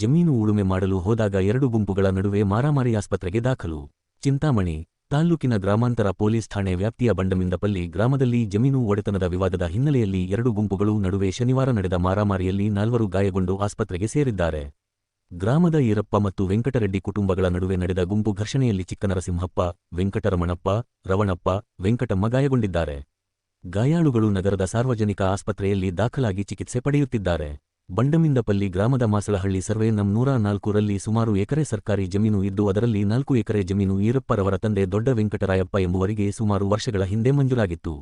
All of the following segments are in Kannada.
ಜಮೀನು ಉಳುಮೆ ಮಾಡಲು ಹೋದಾಗ ಎರಡು ಗುಂಪುಗಳ ನಡುವೆ ಮಾರಾಮಾರಿ ಆಸ್ಪತ್ರೆಗೆ ದಾಖಲು. ಚಿಂತಾಮಣಿ, ತಾಲ್ಲೂಕಿನ ಗ್ರಾಮಾಂತರ ಪೊಲೀಸ್ ಠಾಣೆ ವ್ಯಾಪ್ತಿಯ ಬಂಡಮಿಂದಪಲ್ಲಿ ಗ್ರಾಮದಲ್ಲಿ ಜಮೀನು ಒಡೆತನದ ವಿವಾದದ ಹಿನ್ನೆಲೆಯಲ್ಲಿ ಎರಡು ಗುಂಪುಗಳು ನಡುವೆ ಶನಿವಾರ ನಡೆದ ಮಾರಾಮಾರಿಯಲ್ಲಿ ನಾಲ್ವರು ಗಾಯಗೊಂಡು ಆಸ್ಪತ್ರೆಗೆ ಸೇರಿದ್ದಾರೆ. ಗ್ರಾಮದ ಈರಪ್ಪ ಮತ್ತು ವೆಂಕಟರೆಡ್ಡಿ ಕುಟುಂಬಗಳ ನಡುವೆ ನಡೆದ ಗುಂಪು ಘರ್ಷಣೆಯಲ್ಲಿ ಚಿಕ್ಕನರಸಿಂಹಪ್ಪ, ವೆಂಕಟರಮಣಪ್ಪ, ರವಣಪ್ಪ, ವೆಂಕಟಮ್ಮ ಗಾಯಗೊಂಡಿದ್ದಾರೆ. ಗಾಯಾಳುಗಳು ನಗರದ ಸಾರ್ವಜನಿಕ ಆಸ್ಪತ್ರೆಯಲ್ಲಿ ದಾಖಲಾಗಿ ಚಿಕಿತ್ಸೆ ಪಡೆಯುತ್ತಿದ್ದಾರೆ. ಬಂಡಮಿಂದಪಲ್ಲಿ ಗ್ರಾಮದ ಮಾಸಳಹಳ್ಳಿ ಸರ್ವೆ ನಂ ನೂರ ನಾಲ್ಕರಲ್ಲಿ ಸುಮಾರು ಎಕರೆ ಸರ್ಕಾರಿ ಜಮೀನು ಇದ್ದು ಅದರಲ್ಲಿ ನಾಲ್ಕು ಎಕರೆ ಜಮೀನು ಈರಪ್ಪರವರ ತಂದೆ ದೊಡ್ಡ ವೆಂಕಟರಾಯಪ್ಪ ಎಂಬುವರಿಗೆ ಸುಮಾರು ವರ್ಷಗಳ ಹಿಂದೆ ಮಂಜೂರಾಗಿತ್ತು.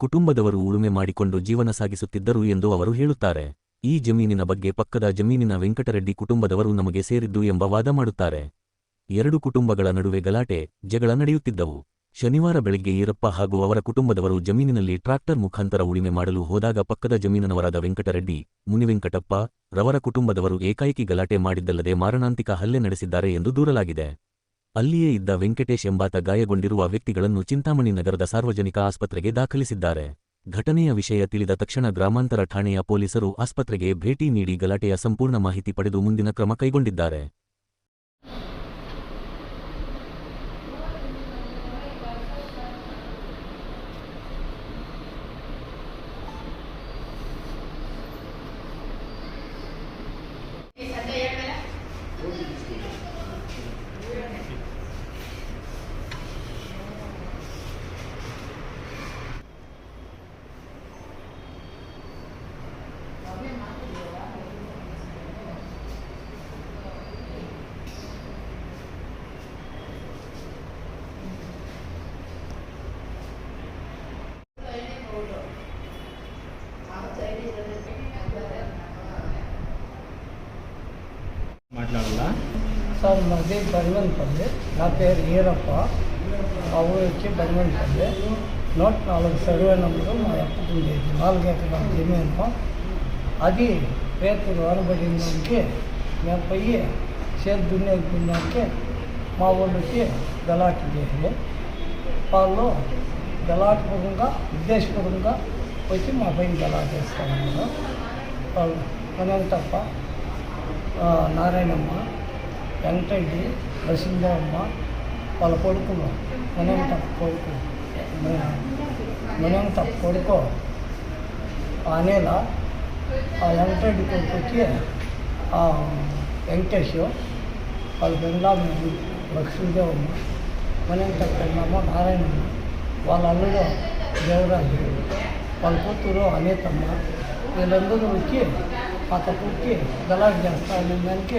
ಕುಟುಂಬದವರು ಉಳುಮೆ ಮಾಡಿಕೊಂಡು ಜೀವನ ಸಾಗಿಸುತ್ತಿದ್ದರು ಎಂದು ಅವರು ಹೇಳುತ್ತಾರೆ. ಈ ಜಮೀನಿನ ಬಗ್ಗೆ ಪಕ್ಕದ ಜಮೀನಿನ ವೆಂಕಟರೆಡ್ಡಿ ಕುಟುಂಬದವರು ನಮಗೆ ಸೇರಿದ್ದು ಎಂಬ ವಾದ ಮಾಡುತ್ತಾರೆ. ಎರಡು ಕುಟುಂಬಗಳ ನಡುವೆ ಗಲಾಟೆ, ಜಗಳ ನಡೆಯುತ್ತಿದ್ದವು. ಶನಿವಾರ ಬೆಳಗ್ಗೆ ಈರಪ್ಪ ಹಾಗೂ ಅವರ ಕುಟುಂಬದವರು ಜಮೀನಿನಲ್ಲಿ ಟ್ರಾಕ್ಟರ್ ಮುಖಾಂತರ ಉಳಿಮೆ ಮಾಡಲು ಹೋದಾಗ ಪಕ್ಕದ ಜಮೀನನವರಾದ ವೆಂಕಟರೆಡ್ಡಿ, ಮುನಿವೆಂಕಟಪ್ಪ ರವರ ಕುಟುಂಬದವರು ಏಕಾಏಕಿ ಗಲಾಟೆ ಮಾಡಿದ್ದಲ್ಲದೆ ಮಾರಣಾಂತಿಕ ಹಲ್ಲೆ ನಡೆಸಿದ್ದಾರೆ ಎಂದು ದೂರಲಾಗಿದೆ. ಅಲ್ಲಿಯೇ ಇದ್ದ ವೆಂಕಟೇಶ್ ಎಂಬಾತ ಗಾಯಗೊಂಡಿರುವ ವ್ಯಕ್ತಿಗಳನ್ನು ಚಿಂತಾಮಣಿ ನಗರದ ಸಾರ್ವಜನಿಕ ಆಸ್ಪತ್ರೆಗೆ ದಾಖಲಿಸಿದ್ದಾರೆ. ಘಟನೆಯ ವಿಷಯ ತಿಳಿದ ತಕ್ಷಣ ಗ್ರಾಮಾಂತರ ಠಾಣೆಯ ಪೊಲೀಸರು ಆಸ್ಪತ್ರೆಗೆ ಭೇಟಿ ನೀಡಿ ಗಲಾಟೆಯ ಸಂಪೂರ್ಣ ಮಾಹಿತಿ ಪಡೆದು ಮುಂದಿನ ಕ್ರಮ ಕೈಗೊಂಡಿದ್ದಾರೆ. సార్ మాది బడివన్పల్లి నా పేరు ఈరప్ప. మా ఊరు వచ్చి పల్లె. నూట నాలుగు సర్వే నంబరు మా ఎప్పటి ఉండేది నాలుగు ఎకరాల జమీను అది రేతులు వరబడిందానికి మేము పోయి చేతి దున్నేకున్నానికి మా ఊళ్ళకి గలాట్ చేసి వాళ్ళు గలాటపూర్వకంగా ఉద్దేశపూర్వకంగా వచ్చి మా పైన గలాట్ చేస్తామన్నారు వాళ్ళు మనం తప్ప నారాయణమ్మ వెంకటరెడ్డి వసుంధరమ్మ వాళ్ళ కొడుకులు. తప్పు కొడుకు. మనంత కొడుకు. ఆ అనేల ఆ వెంకటరెడ్డి కొడుకు వచ్చి ఆ వెంకటేష్ వాళ్ళ బెంగాళ లక్ష్మీదేవమ్మ మనంత తప్పమ్మ నారాయణమ్మ. వాళ్ళ అల్లుడు దేవరాజు. వాళ్ళ కూతురు అనేతమ్మ. వీళ్ళందరూ వచ్చి మా తప్పుకి గలాట్ చేస్తా అనే దానికి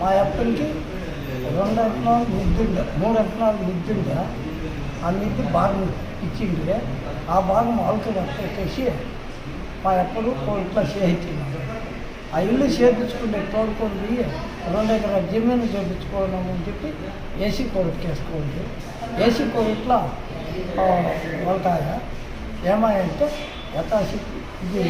మా అప్పటికి రెండు ఎకరాలు మిద్దుండే మూడు ఎకరాలు మిద్దుండే ఆ మిద్దు భాగం ఇచ్చిండే ఆ భాగం వాళ్ళకి పెట్టేసి మా ఎప్పుడు కోర్టులో చేయించినారు ఆ ఇల్లు చేయించుకుంటే తోడుకొని పోయి రెండు ఎకరాల జమీను చేయించుకోవడం అని చెప్పి ఏసీ కోర్టుకి వేసుకోండి ఏసీ కోర్టులో వెళ్తాయా ఏమాయంటే యథాశక్తి ఇది